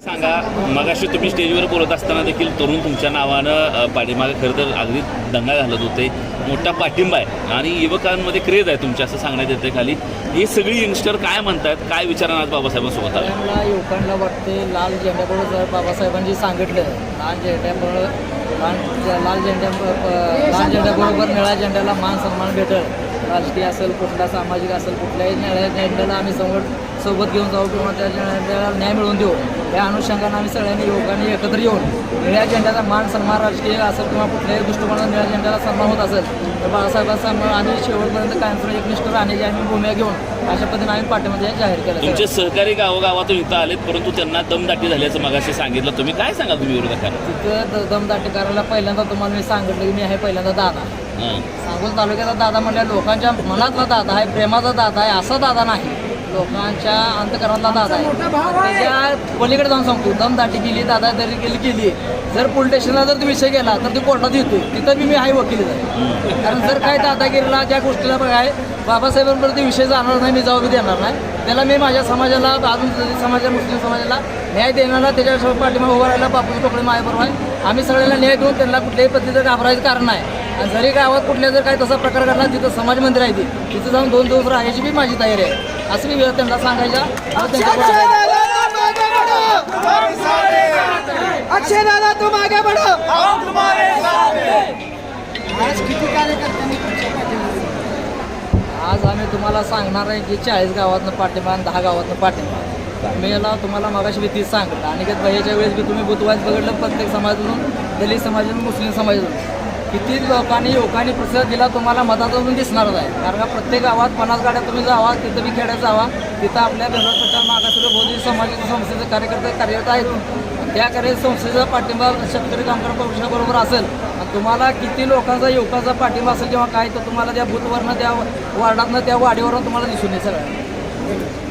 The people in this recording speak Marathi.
सांगा मगाशी तुम्ही स्टेजवर बोलत असताना देखील तरुण तुमच्या नावानं अ, पाठीमागे खरं तर अगदी दंगा घालत होते. मोठा पाठिंबा आहे आणि युवकांमध्ये क्रेज आहे तुमच्या असं सांगण्यात येते खाली. हे सगळी यंगस्टर काय म्हणतात काय विचारणार आज बाबासाहेबांसोबत आले युवकांना वाटते लाल झेंड्यामुळे जर बाबासाहेबांनी सांगितलं लाल झेंड्यामुळं लाल लाल झेंड्या लाल झेंड्याबरोबर निळ्या झेंड्याला मान सन्मान भेटल. राजकीय असेल कुठला सामाजिक असेल कुठल्याही निळ्या झेंड्याला आम्ही समोर सोबत घेऊन जाऊ किंवा त्या झेंड्याला न्याय मिळवून देऊ या अनुषंगानं आम्ही सगळ्यांनी युवकांनी एकत्र येऊन निळ्या झेंड्याचा मान सन्मान राजकीय असेल किंवा कुठल्याही दृष्टिकोनात निळ्या झेंड्याला सन्मान होत असेल तर बाळासाहेबांचा आम्ही शेवटपर्यंत कायमस्वरूपी एकनिष्ठ राहण्याची आम्ही भूमिका घेऊन अशा पद्धतीने आम्ही पाठीमध्ये जाहीर केलं तुमचे सहकारी गावोगावातून इथं आलेत परंतु त्यांना दमदाटी झाल्याचं मगाशी सांगितलं. तुम्ही काय सांगा तुम्ही विरोधकांना? तिथं दमदाटी करायला पहिल्यांदा तुम्हाला मी सांगितलं की मी आहे पहिल्यांदा दादा. सांगोल तालुक्याचा दादा म्हणल्या लोकांच्या मनातला दादा आहे प्रेमाचा दादा आहे असा दादा नाही. लोकांच्या अंतकरणाला दादा आहे. त्याच्या पलीकडे जाऊन सांगतो. दमदाटी केली दादा दरी केली केली जर पोलीस स्टेशनला जर तो विषय गेला तर ते कोर्टात येतो. तिथं बी मी आहे वकील जाईल कारण जर काय दादागिरीला ज्या गोष्टीला काय बाबासाहेबांवर ते विषय जाणार नाही मी जबाबी देणार नाही. त्याला मी माझ्या समाजाला अजून समाजा मुस्लिम समाजाला न्याय देण्याला त्याच्या पाठिंबा उभा राहिला बापूजी टोकडे माझ्याबरोबर आहे. आम्ही सगळ्यांना न्याय देऊन त्यांना कुठल्याही पद्धतीचं घाबरायचं कारण नाही. आणि जरी गावात कुठल्या जर काही तसा प्रकार घडला तिथं समाज मंदिर आहे ती तिथं जाऊन दोन दिवस राहायची बी माझी तयारी आहे. असं मी त्यांना सांगायच्या अक्षय दादा तुम आगे बढ़ो. आज किती कार्यकर्त्यांनी तुमच्या पाठीमागे आज आम्ही तुम्हाला सांगणार आहे की चाळीस गावातनं पाठिंबा आणि दहा गावातनं पाठिंबा मी याला तुम्हाला मगाशी तीच सांगितलं. आणि भैयाच्या वेळेस बी तुम्ही बुधवाईज बघितलं प्रत्येक समाजातून दलित समाजातून मुस्लिम समाजातून. किती लोकांनी युवकांनी प्रतिसाद दिला तुम्हाला मतातून दिसणारच आहे. कारण का प्रत्येक गावात पन्नास गाड्या तुम्ही जावा तिथं बी खेड्यात जावा तिथं आपल्या विरोध प्रचार मागासवर्गीय समाजाचे संस्थेचे कार्यकर्ते कार्यरत आहेत. त्या कार्य संस्थेचा पाठिंबा शेतकरी कामगार पक्षाबरोबर असेल आणि तुम्हाला किती लोकांचा युवकांचा पाठिंबा असेल किंवा काय तर तुम्हाला त्या बूथवरनं त्या वार्डातनं त्या वाडीवरून तुम्हाला दिसून येईल सगळ्या